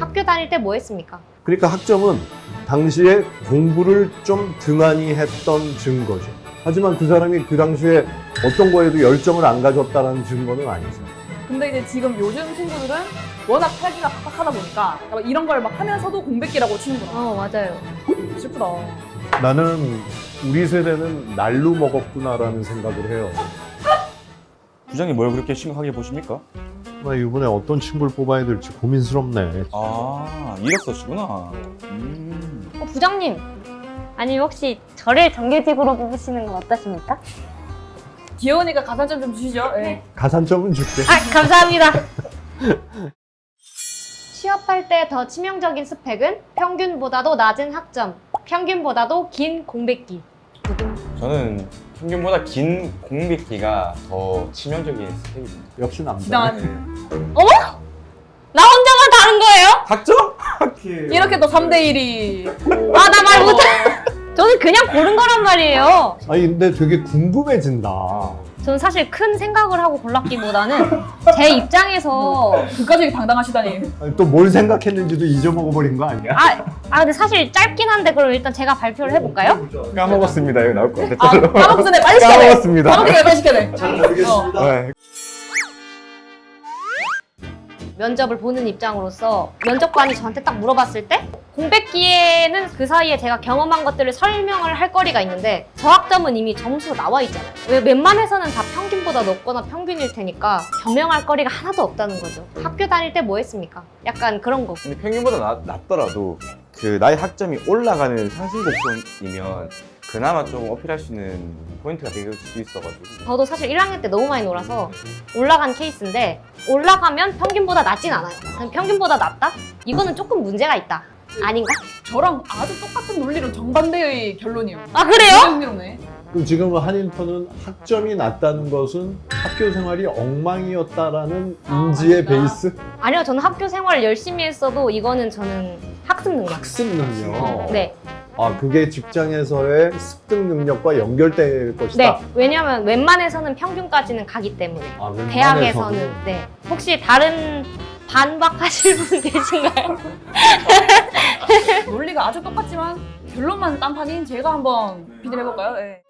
학교 다닐 때 뭐 했습니까? 그러니까 학점은 당시에 공부를 좀 등한히 했던 증거죠. 하지만 그 사람이 그 당시에 어떤 거에도 열정을 안 가졌다는 증거는 아니죠. 근데 이제 지금 요즘 친구들은 워낙 살기가 팍팍하다 보니까 이런 걸 막 하면서도 공백기라고 치는구나. 어, 맞아요. 슬프다. 나는 우리 세대는 날로 먹었구나라는 생각을 해요. 부장님 뭘 그렇게 심각하게 보십니까? 나 이번에 어떤 친구를 뽑아야 될지 고민스럽네. 아 이랬었구나. 음. 어, 부장님. 아니 혹시 저를 정규직으로 뽑으시는 건 어떠십니까? 귀여우니까 가산점 좀 주시죠. 예. 가산점은 줄게. 아, 감사합니다. 취업할 때 더 치명적인 스펙은 평균보다도 낮은 학점, 평균보다도 긴 공백기. 저는 평균보다 긴 공백기가 더 치명적인 스펙입니다. 역시 남자. 지난 나 혼자만 다른 거예요? 학점? 이렇게 또 3대 1이 아, 나 말 못해. 저는 그냥 고른 거란 말이에요. 아니 근데 되게 궁금해진다. 저는 사실 큰 생각을 하고 골랐기보다는 제 입장에서 그까지 당당하시다니. 또뭘 생각했는지도 잊어먹어버린 거 아니야? 아, 아 근데 사실 짧긴 한데 그럼 일단 제가 발표를 해볼까요? 까먹었습니다. 여기 나올 것 같아. 아, 까먹기 전에 빨리 시켜야 돼. 까먹었습니다. 까먹기 전에 빨리 시켜야 돼. 잘 모르겠습니다. 네. 면접을 보는 입장으로서 면접관이 저한테 딱 물어봤을 때 공백기에는 그 사이에 제가 경험한 것들을 설명을 할 거리가 있는데 저학점은 이미 점수로 나와 있잖아요. 왜 웬만해서는 다 평균보다 높거나 평균일 테니까 겸용할 거리가 하나도 없다는 거죠. 학교 다닐 때 뭐 했습니까? 약간 그런 거. 근데 평균보다 낮, 낮더라도 그 나의 학점이 올라가는 상승 곡선이면 그나마 좀 어필할 수 있는 포인트가 될 수 있어가지고. 저도 사실 1학년 때 너무 많이 놀아서 올라간 케이스인데 올라가면 평균보다 낮진 않아요. 그냥 평균보다 낮다? 이거는 조금 문제가 있다. 아닌가? 저랑 아주 똑같은 논리로 정반대의 결론이에요. 아 그래요? 흥미롭네. 그럼 지금 한인턴은 학점이 낮다는 것은 학교 생활이 엉망이었다라는 인지의 베이스? 아니요, 저는 학교 생활을 열심히 했어도 이거는 저는 학습 능력. 학습 능력. 네, 아 그게 직장에서의 습득 능력과 연결될 것이다. 네. 왜냐면 웬만해서는 평균까지는 가기 때문에. 아, 웬만해서는. 대학에서는 네. 혹시 다른 반박하실 분 계신가요? 논리가 아주 똑같지만 결론만 딴판인 제가 한번 비교를 해볼까요? 예.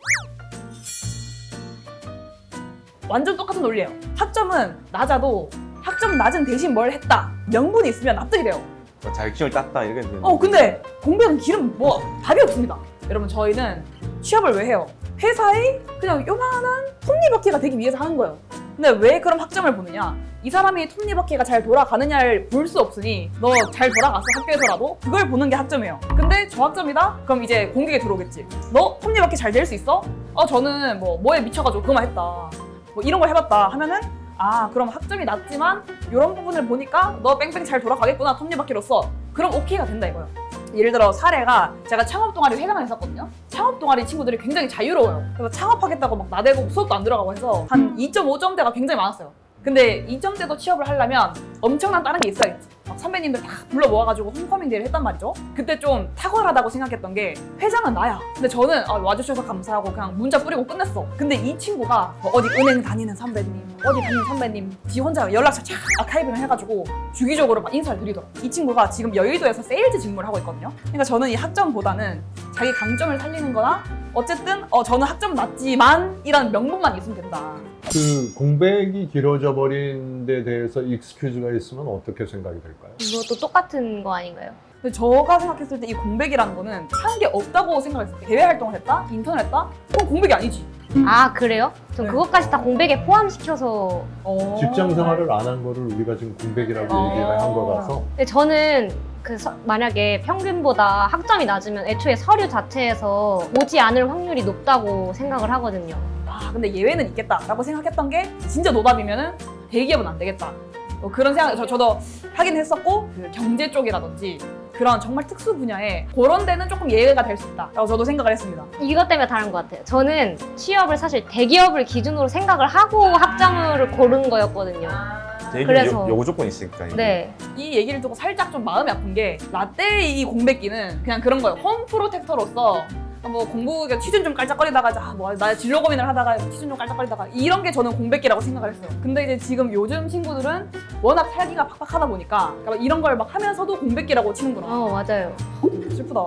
완전 똑같은 논리예요. 학점은 낮아도 학점 낮은 대신 뭘 했다. 명분이 있으면 납득이 돼요. 뭐 자격증을 땄다 이렇게 되는. 어 근데 공백은 기름 뭐 답이 없습니다. 여러분 저희는 취업을 왜 해요? 회사의 그냥 요만한 톱니바퀴가 되기 위해서 하는 거예요. 근데 왜 그럼 학점을 보느냐? 이 사람이 톱니바퀴가 잘 돌아가느냐를 볼 수 없으니 너 잘 돌아갔어 학교에서라도 그걸 보는 게 학점이에요. 근데 저학점이다? 그럼 이제 공격에 들어오겠지. 너 톱니바퀴 잘 될 수 있어? 어 저는 뭐 뭐에 미쳐가지고 그만 했다. 뭐 이런 걸 해봤다 하면은 아 그럼 학점이 낮지만 이런 부분을 보니까 너 뺑뺑 잘 돌아가겠구나 톱니바퀴로서 그럼 오케이가 된다 이거예요. 예를 들어 사례가 제가 창업 동아리 회장을 했었거든요. 창업 동아리 친구들이 굉장히 자유로워요. 그래서 창업하겠다고 막 나대고 수업도 안 들어가고 해서 한 2.5점대가 굉장히 많았어요. 근데 2점대도 취업을 하려면 엄청난 다른 게 있어야겠지. 막 선배님들 다 불러 모아가지고 홈커밍 데이를 했단 말이죠. 그때 좀 탁월하다고 생각했던 게 회장은 나야. 근데 저는 아, 와주셔서 감사하고 그냥 문자 뿌리고 끝냈어. 근데 이 친구가 뭐 어디 은행 다니는 선배님, 어디 다니는 선배님, 지 혼자 연락처 쫙 아카이브를 해가지고 주기적으로 막 인사를 드리더라고. 이 친구가 지금 여의도에서 세일즈 직무를 하고 있거든요. 그러니까 저는 이 학점보다는 자기 강점을 살리는 거나 어쨌든 어, 저는 학점 낮지만 이런 명분만 있으면 된다. 그 공백이 길어져 버린 데 대해서 익스큐즈가 있으면 어떻게 생각이 될까요? 이것도 똑같은 거 아닌가요? 근데 제가 생각했을 때 이 공백이라는 거는 하는 게 없다고 생각했어요. 대외 활동을 했다? 인턴을 했다? 그건 공백이 아니지. 아 그래요? 전 네. 그것까지 다 공백에 포함시켜서 어. 직장 생활을 안 한 거를 우리가 지금 공백이라고 어. 얘기를 한 거라서 근데 저는 그 서- 만약에 평균보다 학점이 낮으면 애초에 서류 자체에서 오지 않을 확률이 높다고 생각을 하거든요. 아 근데 예외는 있겠다라고 생각했던 게 진짜 노답이면은 대기업은 안 되겠다. 뭐 그런 생각 저, 저도 하긴 했었고 그 경제 쪽이라든지 그런 정말 특수 분야에 그런 데는 조금 예외가 될 수 있다라고 저도 생각을 했습니다. 이것 때문에 다른 것 같아요. 저는 취업을 사실 대기업을 기준으로 생각을 하고 학점을 고른 거였거든요. 그래서- 요, 요구 조건이 있으니까. 이게. 네. 이 얘기를 듣고 살짝 좀 마음이 아픈 게 라떼의 이 공백기는 그냥 그런 거예요. 홈 프로텍터로서 뭐 공부 그러니까 취준 좀 깔짝거리다가 아, 뭐나 진로 고민을 하다가 취준 좀 깔짝거리다가 이런 게 저는 공백기라고 생각을 했어요. 근데 이제 지금 요즘 친구들은 워낙 살기가 팍팍하다 보니까 그러니까 이런 걸 막 하면서도 공백기라고 치는구나. 어 맞아요. 슬프다.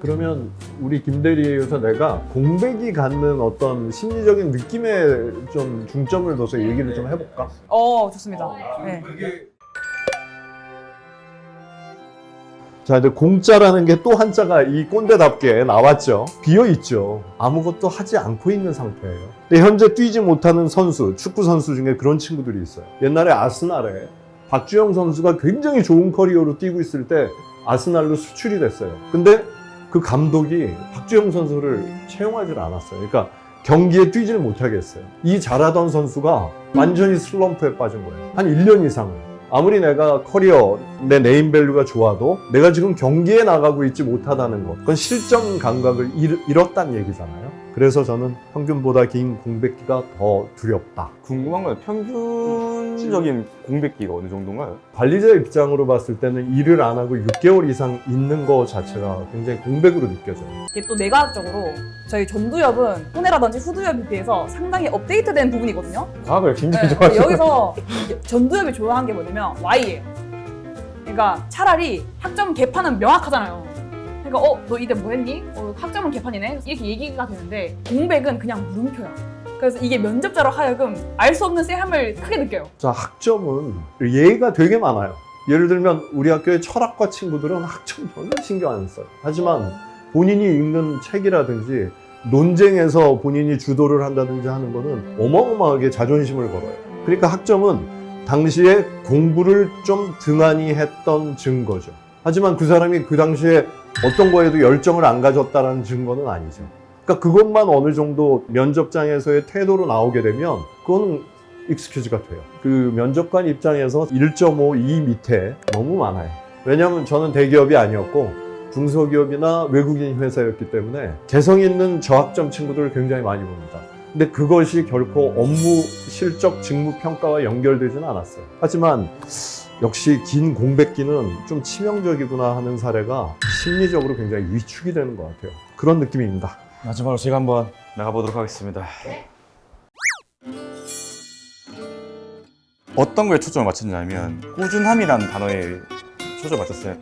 그러면 우리 김대리에 의해서 내가 공백이 갖는 어떤 심리적인 느낌에 좀 중점을 둬서 얘기를 좀 해볼까? 어 좋습니다. 네. 자, 근데 공짜라는 게 또 한자가 이 꼰대답게 나왔죠. 비어 있죠. 아무것도 하지 않고 있는 상태예요. 근데 현재 뛰지 못하는 선수, 축구 선수 중에 그런 친구들이 있어요. 옛날에 아스날에 박주영 선수가 굉장히 좋은 커리어로 뛰고 있을 때 아스날로 수출이 됐어요. 근데 그 감독이 박주영 선수를 채용하지 않았어요. 그러니까 경기에 뛰질 못하게 했어요. 이 잘하던 선수가 완전히 슬럼프에 빠진 거예요. 한 1년 이상을. 아무리 내가 커리어, 내 네임밸류가 좋아도 내가 지금 경기에 나가고 있지 못하다는 것. 그건 실전 감각을 잃, 잃었다는 얘기잖아요. 그래서 저는 평균보다 긴 공백기가 더 두렵다. 궁금한 건 평균적인 공백기가 어느 정도인가요? 관리자 입장으로 봤을 때는 일을 안 하고 6개월 이상 있는 거 자체가 굉장히 공백으로 느껴져요. 이게 또 내과학적으로 저희 전두엽은 혼내라든지 후두엽에 비해서 상당히 업데이트된 부분이거든요. 과학을 굉장히 네, 좋아하시는 여기서 전두엽이 좋아한 게 뭐냐면 Y예요. 그러니까 차라리 학점 개판은 명확하잖아요. 그러니까 어 너 이때 뭐 했니? 어 학점은 개판이네 이렇게 얘기가 되는데 공백은 그냥 물음표야. 그래서 이게 면접자로 하여금 알 수 없는 쎄함을 크게 느껴요. 자, 학점은 예의가 되게 많아요. 예를 들면 우리 학교의 철학과 친구들은 학점 전혀 신경 안 써요. 하지만 본인이 읽는 책이라든지 논쟁에서 본인이 주도를 한다든지 하는 거는 어마어마하게 자존심을 걸어요. 그러니까 학점은 당시에 공부를 좀 등한히 했던 증거죠. 하지만 그 사람이 그 당시에 어떤 거에도 열정을 안 가졌다는 증거는 아니죠. 그러니까 그것만 어느 정도 면접장에서의 태도로 나오게 되면 그거는 익스큐즈가 돼요. 그 면접관 입장에서 1.5, 2 밑에 너무 많아요. 왜냐하면 저는 대기업이 아니었고 중소기업이나 외국인 회사였기 때문에 개성 있는 저학점 친구들을 굉장히 많이 봅니다. 근데 그것이 결코 업무 실적 직무 평가와 연결되지는 않았어요. 하지만 역시 긴 공백기는 좀 치명적이구나 하는 사례가 심리적으로 굉장히 위축이 되는 것 같아요. 그런 느낌입니다. 마지막으로 제가 한번 나가보도록 하겠습니다. 어떤 거에 초점을 맞췄냐면 꾸준함이라는 단어에 초점을 맞췄어요.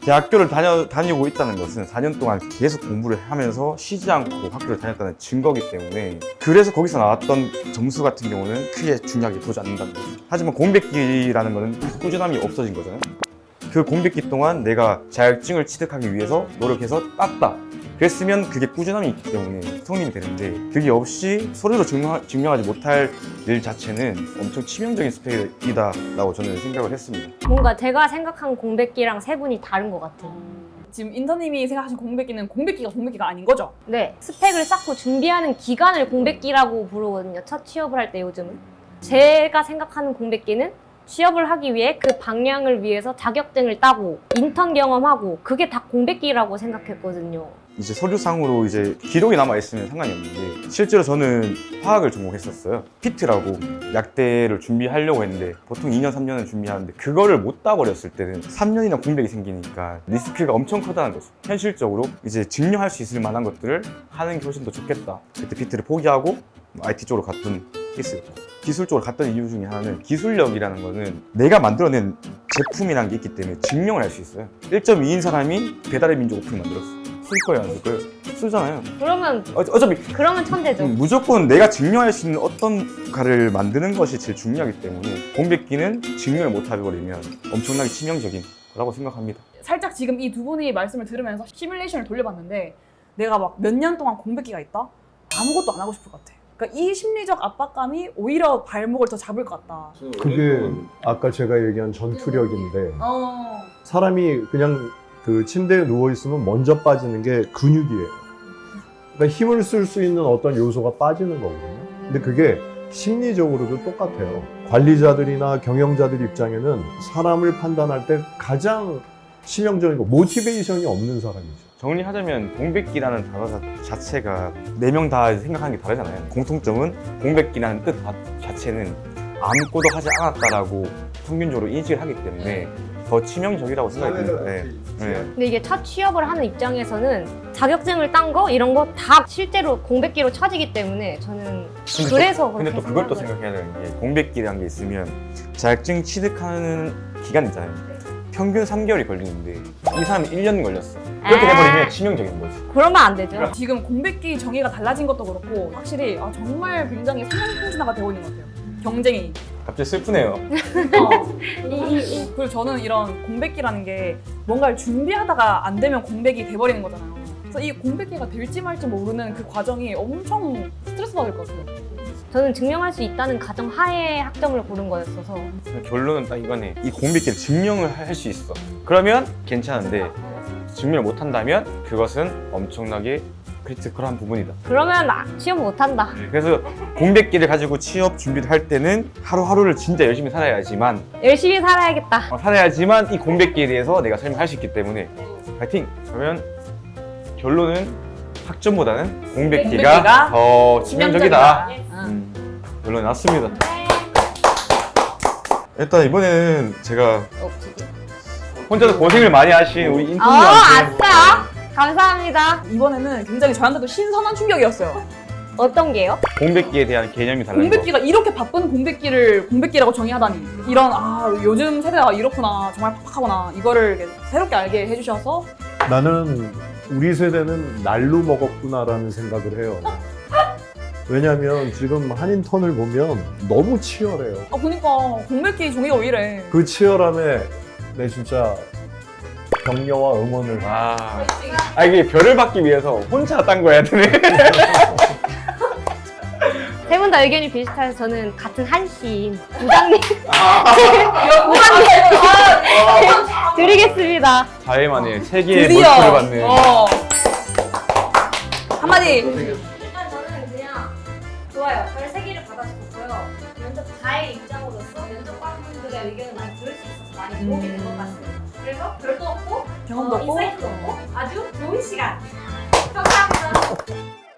대학교를 다녀, 다니고 있다는 것은 4년 동안 계속 공부를 하면서 쉬지 않고 학교를 다녔다는 증거기 때문에 그래서 거기서 나왔던 점수 같은 경우는 크게 중요하게 보지 않는다는 거죠. 하지만 공백기라는 거는 꾸준함이 없어진 거잖아요. 그 공백기 동안 내가 자격증을 취득하기 위해서 노력해서 땄다. 그랬으면 그게 꾸준함이 있기 때문에 성립이 되는데 그게 없이 서류로 증명, 증명 하지 못할 일 자체는 엄청 치명적인 스펙이다라고 저는 생각을 했습니다. 뭔가 제가 생각한 공백기랑 세 분이 다른 것 같아요. 지금 인턴님이 생각하신 공백기는 공백기가 공백기가 아닌 거죠? 네, 스펙을 쌓고 준비하는 기간을 공백기라고 부르거든요. 첫 취업을 할 때 요즘은. 제가 생각하는 공백기는 취업을 하기 위해 그 방향을 위해서 자격증을 따고 인턴 경험하고 그게 다 공백기라고 생각했거든요. 이제 서류상으로 이제 기록이 남아 있으면 상관이 없는데 실제로 저는 화학을 전공했었어요. 피트라고 약대를 준비하려고 했는데 보통 2년 3년을 준비하는데 그거를 못 따버렸을 때는 3년이나 공백이 생기니까 리스크가 엄청 크다는 거죠. 현실적으로 이제 증명할 수 있을 만한 것들을 하는 게 훨씬 더 좋겠다. 그때 피트를 포기하고 IT 쪽으로 갔던 케이스였죠. 기술 쪽으로 갔던 이유 중에 하나는 기술력이라는 거는 내가 만들어낸 제품이라는 게 있기 때문에 증명을 할 수 있어요. 1.2인 사람이 배달의 민족 오픈을 만들었어. 쓸 거예요, 안 쓸 거예요? 쓰잖아요. 그러면 어, 어차피 그러면 천재죠. 음, 무조건 내가 증명할 수 있는 어떤 가를 만드는 것이 제일 중요하기 때문에 공백기는 증명을 못 해버리면 엄청나게 치명적인 거라고 생각합니다. 살짝 지금 이 두 분이 말씀을 들으면서 시뮬레이션을 돌려봤는데 내가 막 몇 년 동안 공백기가 있다? 아무것도 안 하고 싶을 것 같아. 그러니까 이 심리적 압박감이 오히려 발목을 더 잡을 것 같다. 그게 아까 제가 얘기한 전투력인데 어. 사람이 그냥 그 침대에 누워 있으면 먼저 빠지는 게 근육이에요. 그러니까 힘을 쓸 수 있는 어떤 요소가 빠지는 거거든요. 근데 그게 심리적으로도 똑같아요. 관리자들이나 경영자들 입장에는 사람을 판단할 때 가장 치명적인 거 모티베이션이 없는 사람이죠. 정리하자면 공백기라는 단어 자- 자체가 네 명 다 생각하는 게 다르잖아요. 공통점은 공백기라는 뜻 바- 자체는 아무것도 하지 않았다라고 평균적으로 인식을 하기 때문에 더 치명적이라고 생각이 듭니다. 네. 네. 근데 이게 첫 취업을 하는 입장에서는 자격증을 딴 거 이런 거 다 실제로 공백기로 쳐지기 때문에 저는 근데 또- 그래서 근데 그렇게 또 그걸 또 생각을 생각해야 되는 게 공백기라는 게 있으면 자격증 취득하는 기간 있잖아요. 평균 3개월이 걸리는데 이 사람이 1년 걸렸어. 그렇게 아. 돼버리면 치명적인 거지. 그러면 안 되죠. 지금 공백기 정의가 달라진 것도 그렇고 확실히 아, 정말 굉장히 상향평준화가 되고 있는 것 같아요. 경쟁이. 갑자기 슬프네요. 어. 그리고 저는 이런 공백기라는 게 뭔가를 준비하다가 안 되면 공백이 돼버리는 거잖아요. 그래서 이 공백기가 될지 말지 모르는 그 과정이 엄청 스트레스 받을 것 같아요. 저는 증명할 수 있다는 가정 하에 학점을 고른 거였어서 결론은 딱 이거네. 이 공백기를 증명을 할 수 있어. 그러면 괜찮은데 증명을 못 한다면 그것은 엄청나게 크리티컬한 부분이다. 그러면 나 취업 못 한다. 그래서 공백기를 가지고 취업 준비를 할 때는 하루하루를 진짜 열심히 살아야지만 열심히 살아야겠다. 어, 살아야지만 이 공백기에 대해서 내가 설명할 수 있기 때문에 파이팅! 그러면 결론은 학점보다는 공백기가, 공백기가 더 치명적이다. 응. 음, 결론이 났습니다. 일단 이번에는 제가 혼자서 고생을 많이 하신 우리 어, 인턴님한테 아싸! 감사합니다. 이번에는 굉장히 저한테도 신선한 충격이었어요. 어떤 게요? 공백기에 대한 개념이 달라진 거. 공백기가 이렇게 바쁜 공백기를 공백기라고 정의하다니 이런 아 요즘 세대가 이렇구나 정말 팍팍하구나 이거를 이렇게 새롭게 알게 해주셔서 나는 우리 세대는 날로 먹었구나라는 생각을 해요. 왜냐면 지금 한인턴을 보면 너무 치열해요. 아 그니까 공백기 종이가 왜 이래 그 치열함에 내 진짜 격려와 응원을 아, 아 이게 별을 받기 위해서 혼자 딴 거야 되네. 세 분 다 의견이 비슷해서 저는 같은 한시인 부장님 드리겠습니다. 자해만의 세계의 드디어 몰표를 받는. 어. 한마디 일단 저는 그냥 좋아요. 별세개 좋고요. 면접 자의 입장으로서 면접관분들의 의견을 많이 들을 수 있어서 많이 도움이 된 것 같습니다. 그래서 별도 없고 경험도 어, 없고 인사이트도 없고 아주 좋은 시간. 감사합니다.